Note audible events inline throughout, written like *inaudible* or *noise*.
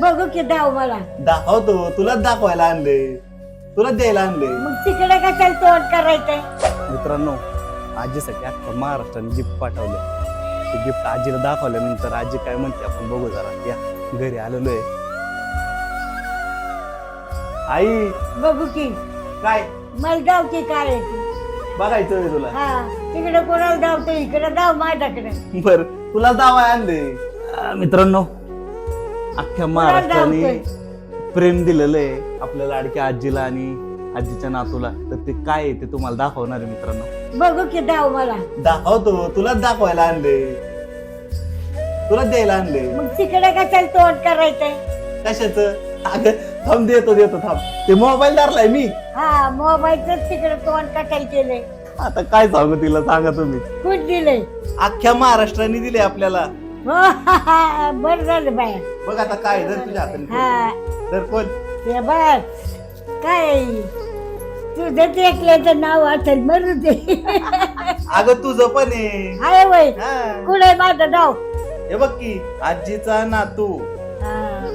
बघू की दाव मला. दाखवतो. तुलाच दाखवायला आणले. तुलाच द्यायला आणले. मग तिकडे कशाला तोंड करायचंय? मित्रांनो आजीसाठी अख्खा महाराष्ट्राने गिफ्ट पाठवलं. ते गिफ्ट आजीला दाखवल्यानंतर आजी काय म्हणते आपण बघू जरा. या घरी आलेलो आहे. आई! बघू की. काय? मला दाव की काय आहे ती. बघायचं होय तुला. हा तिकडे कोणाला धावतो इकडे धाव माझ्याकडे. बर तुला दावा आणले. मित्रांनो अख्ख्या महाराष्ट्राने प्रेम दिलेलं आहे आपल्या लाडक्या आजीला आणि आजीच्या नातूला. तर ते काय आहे ते तुम्हाला दाखवणार आहे मित्रांनो. बघू की दाव मला. दाखवतो. तुलाच दाखवायला आणले. तुलाच द्यायला आणले. मग तिकडे कशाला तोंड करायचंय? कशाच? अगं थांब देतो देतो थांब. ते मोबाईल धरलाय मी. हा मोबाईलच तिकडे तोंड कशाला केलंय आता काय सांगू तिला? सांगा तुम्ही. कुठ दिलंय? अख्ख्या महाराष्ट्राने दिले आपल्याला. हो, *laughs* बरं झालं बाया. बघ आता काय धर तुझ्या हाताने. हा. धर कोण? ते बघ काय? तुझं ते एकल्याचं नाव असेल मरू दे. *laughs* अगं तुझं पण आहे. हाय वय हा. कुठे माझं नाव? हे बघ की आजीचा नातू. हा.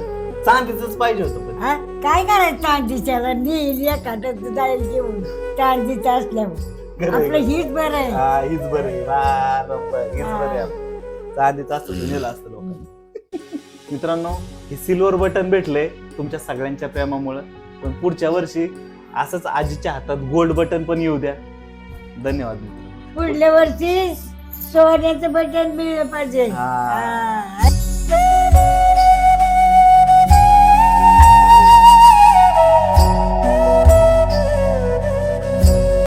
चांदीच पाहिजे होतं पण. हा? काय करायचं चांदीच्याला? नील एखादं जाईल घेऊन चांदीचं असल्यावर. आहे. आपलं हीच बरं आहे. हा हीच बरं आहे. हीच बरं आहे असतं तर नेलं असतं लोकांनी *laughs* मित्रांनो हे सिल्वर बटन भेटलंय तुमच्या सगळ्यांच्या प्रेमामुळं. पण पुढच्या वर्षी असंच आजीच्या हातात गोल्ड बटन पण येऊ द्या. धन्यवाद पुढल्या वर्षी सोन्याचं बटन मिळलं पाहिजे.